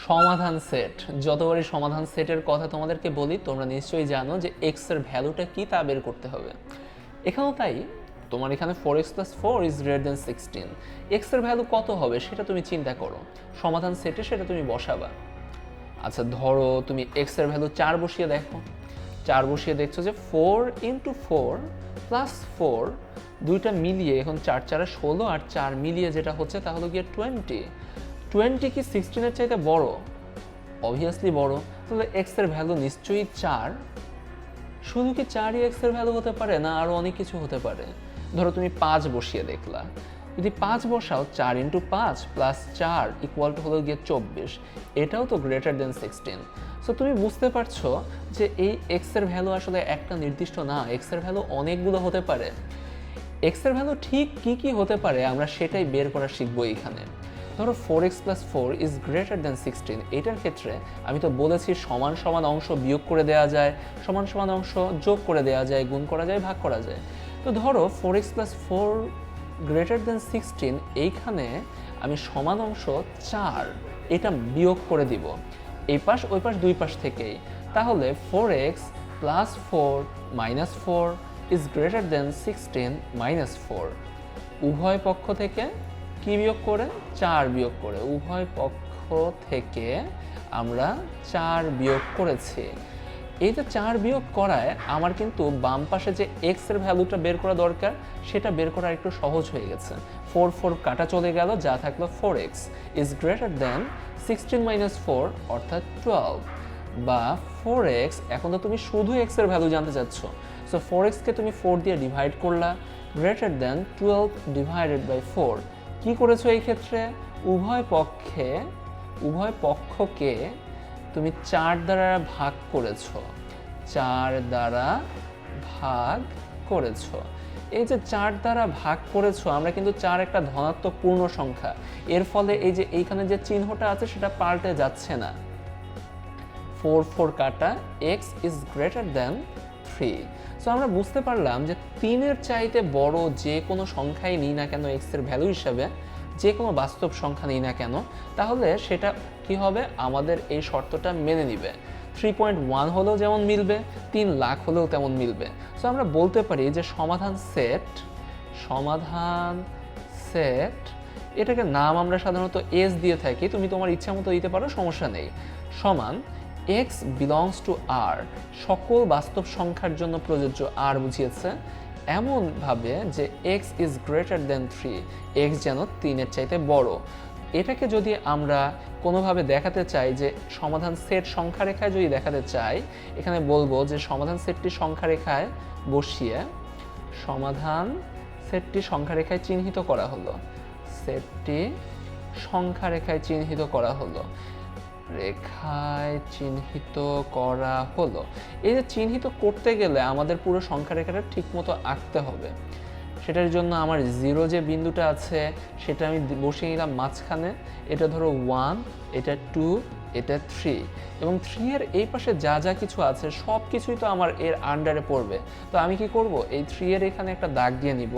সমাধান সেট। যতবারই সমাধান সেটের কথা তোমাদেরকে বলি, তোমরা নিশ্চয়ই জানো যে এক্সের ভ্যালুটা কি তা বের করতে হবে। এখানেও তাই, তোমার এখানে four x plus four is greater than sixteen এক্সের ভ্যালু কত হবে সেটা তুমি চিন্তা করো। সমাধান সেটে সেটা তুমি বসাবা। আচ্ছা ধরো তুমি এক্সের ভ্যালু চার বসিয়ে দেখো। চার বসিয়ে দেখছ যে four into four plus four দুইটা মিলিয়ে, এখন চার চারে ষোলো আর চার মিলিয়ে যেটা হচ্ছে তা হলো গিয়ে টোয়েন্টি টোয়েন্টি কি সিক্সটিনের চাইতে বড়? অবভিয়াসলি বড়। তাহলে এক্সের ভ্যালু নিশ্চয়ই চার। শুধু কি চারই এক্সের ভ্যালু হতে পারে না আরও অনেক কিছু হতে পারে? ধরো তুমি পাঁচ বসিয়ে দেখলা। যদি পাঁচ বসাও, চার ইন্টু পাঁচ প্লাস চার ইকুয়াল টু হলো গিয়ে চব্বিশ। এটাও তো গ্রেটার দেন সিক্সটিন সো তুমি বুঝতে পারছ যে এই এক্সের ভ্যালু আসলে একটা নির্দিষ্ট না এক্সের ভ্যালু অনেকগুলো হতে পারে। এক্সের ভ্যালু ঠিক কি কি হতে পারে আমরা সেটাই বের করা শিখব এইখানে। ধরো four x plus four is greater than sixteen এটার ক্ষেত্রে আমি তো বলেছি সমান সমান অংশ বিয়োগ করে দেওয়া যায়, সমান সমান অংশ যোগ করে দেওয়া যায়, গুণ করা যায়, ভাগ করা যায়। তো ধরো four x plus four greater than sixteen এইখানে আমি সমান অংশ চার, এটা বিয়োগ করে দিব। এই পাশ, ওই পাশ, দুই পাশ থেকেই। তাহলে four x plus four minus four is greater than sixteen minus four উভয় পক্ষ থেকে কি বিয়োগ করে? চার বিয়োগ করে। উভয় পক্ষ থেকে আমরা চার বিয়োগ করেছি। এই যে চার বিয়োগ করায় আমার কিন্তু বাম পাশে যে এক্সের ভ্যালুটা বের করা দরকার, সেটা বের করা একটু সহজ হয়ে গেছে। ফোর ফোর কাটা চলে গেল, যা থাকল four x is greater than sixteen minus four অর্থাৎ টুয়েলভ বা ফোর এক্স এখন তো তুমি শুধু এক্সের ভ্যালু জানতে চাচ্ছ। সো ফোর এক্সকে তুমি ফোর দিয়ে ডিভাইড করলা greater than twelve divided by four কী করেছ এই ক্ষেত্রে? উভয় পক্ষে, উভয় পক্ষকে তুমি চার দ্বারা ভাগ করেছ। চার দ্বারা ভাগ করেছ। এই যে চার দ্বারা ভাগ করেছ, আমরা কিন্তু চার একটা ধনাত্মক পূর্ণ সংখ্যা। এর ফলে এই যে এইখানে যে চিহ্নটা আছে, সেটা পাল্টে যাচ্ছে না। ফোর ফোর কাটা x is greater than three so আমরা বুঝতে পারলাম যে তিনের চাইতে বড় যে কোনো সংখ্যাই নিই না কেন এক্সের ভ্যালু হিসাবে, যে কোনো বাস্তব সংখ্যা নিই না কেন, তাহলে সেটা কি হবে? আমাদের এই শর্তটা মেনে নিবে। থ্রি পয়েন্ট ওয়ান হলেও যেমন মিলবে, তিন লাখ হলেও তেমন মিলবে। সো আমরা বলতে পারি যে সমাধান সেট সমাধান সেট এটাকে নাম আমরা সাধারণত এস দিয়ে থাকি, তুমি তোমার ইচ্ছা মতো দিতে পারো, সমস্যা নেই। সমান এক্স বিলংস টু আর সকল বাস্তব সংখ্যার জন্য প্রযোজ্য আর বুঝিয়েছে। এমনভাবে যে x is greater than three x যেন তিনের চাইতে বড়। এটাকে যদি আমরা কোনোভাবে দেখাতে চাই যে সমাধান সেট সংখ্যা রেখায় যদি দেখাতে চাই, এখানে বলব যে সমাধান সেটটি সংখ্যা রেখায় বসিয়ে সমাধান সেটটি সংখ্যা রেখায় চিহ্নিত করা হলো। সেটটি সংখ্যা রেখায় চিহ্নিত করা হলো। রেখায় চিহ্নিত করা হলো। এই যে চিহ্নিত করতে গেলে আমাদের পুরো সংখ্যা রেখাটা ঠিকমতো আঁকতে হবে। সেটার জন্য আমার জিরো যে বিন্দুটা আছে, সেটা আমি বসিয়ে নিলাম মাঝখানে। এটা ধরো ওয়ান এটা টু এটা থ্রি এবং থ্রি এর এই পাশে যা যা কিছু আছে, সব কিছুই তো আমার এর আন্ডারে পড়বে। তো আমি কি করব? এই থ্রি এর এখানে একটা দাগ দিয়ে নিব।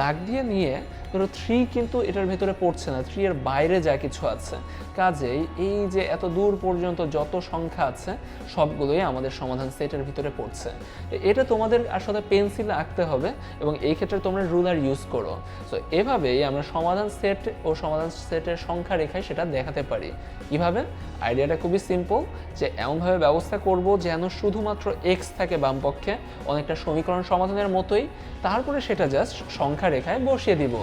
দাগ দিয়ে নিয়ে, ধরো থ্রি কিন্তু এটার ভেতরে পড়ছে না থ্রি এর বাইরে যা কিছু আছে। কাজেই এই যে এত দূর পর্যন্ত যত সংখ্যা আছে, সবগুলোই আমাদের সমাধান সেটের ভিতরে পড়ছে। এটা তোমাদের আসলে পেন্সিলে আঁকতে হবে এবং এই ক্ষেত্রে তোমরা রুলার ইউজ করো। সো এভাবেই আমরা সমাধান সেট ও সমাধান সেটের সংখ্যা রেখায় সেটা দেখাতে পারি। কীভাবে? আইডিয়াটা খুবই সিম্পল যে এমনভাবে ব্যবস্থা করব যেন শুধুমাত্র এক্স থাকে বামপক্ষে, অনেকটা সমীকরণ সমাধানের মতোই। তারপরে সেটা জাস্ট সংখ্যা রেখায় বসিয়ে দিব।